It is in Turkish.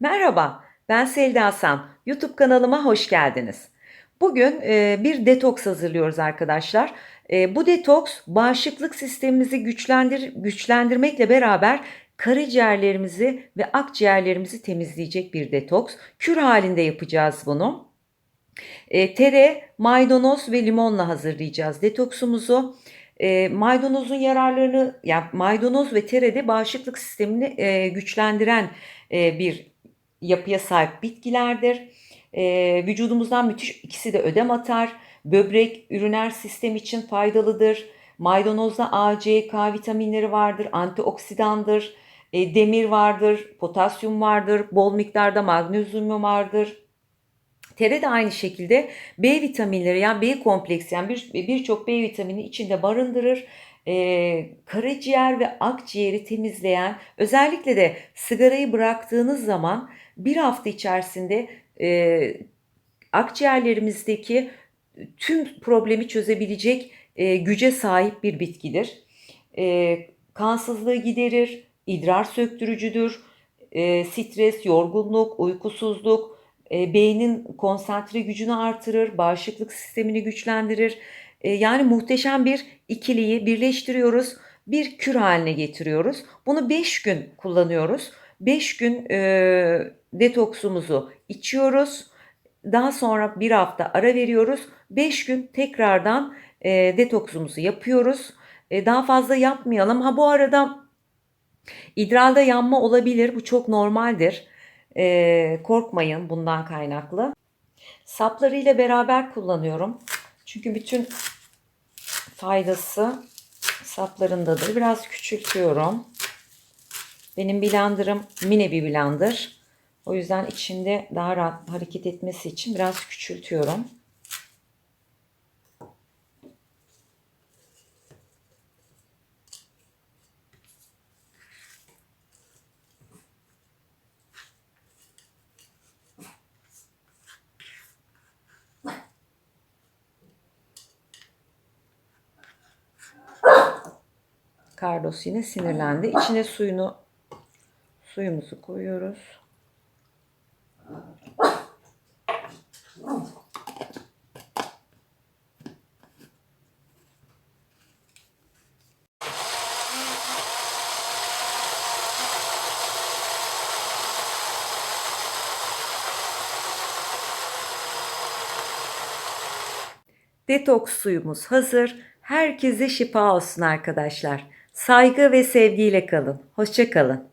Merhaba, ben Selda Hasan. YouTube kanalıma hoş geldiniz. Bugün e, bir detoks hazırlıyoruz arkadaşlar. E, bu detoks bağışıklık sistemimizi güçlendir güçlendirmekle beraber karaciğerlerimizi ve akciğerlerimizi temizleyecek bir detoks. Kür halinde yapacağız bunu. E, tere, maydanoz ve limonla hazırlayacağız detoksumuzu. E, maydanozun yararlarını, yani maydanoz ve terede bağışıklık sistemini e, güçlendiren e, bir yapıya sahip bitkilerdir. E, vücudumuzdan müthiş ikisi de ödem atar. Böbrek, üriner sistem için faydalıdır. Maydanozda A, C, K vitaminleri vardır, antioksidandır, e, demir vardır, potasyum vardır, bol miktarda magnezyum vardır. Tere de aynı şekilde B vitaminleri yani B kompleksi yani bir- birçok B vitamini içinde barındırır. Ee, karaciğer ve akciğeri temizleyen özellikle de sigarayı bıraktığınız zaman bir hafta içerisinde e, akciğerlerimizdeki tüm problemi çözebilecek e, güce sahip bir bitkidir. E, kansızlığı giderir, idrar söktürücüdür, e, stres, yorgunluk, uykusuzluk, e, beynin konsantre gücünü artırır, bağışıklık sistemini güçlendirir. E, yani muhteşem bir ikiliyi birleştiriyoruz, bir kür haline getiriyoruz. Bunu 5 gün kullanıyoruz. 5 gün e, detoksumuzu içiyoruz. Daha sonra bir hafta ara veriyoruz. 5 gün tekrardan e, detoksumuzu yapıyoruz. E, daha fazla yapmayalım. Ha bu arada idrarda yanma olabilir. Bu çok normaldir. E, korkmayın bundan kaynaklı. Saplarıyla beraber kullanıyorum. Çünkü bütün faydası saplarındadır. Biraz küçültüyorum. Benim blenderım mini bir blender. O yüzden içinde daha rahat hareket etmesi için biraz küçültüyorum. Carlos yine sinirlendi. İçine suyunu suyumuzu koyuyoruz. Detoks suyumuz hazır. Herkese şifa olsun arkadaşlar. Saygı ve sevgiyle kalın. Hoşça kalın.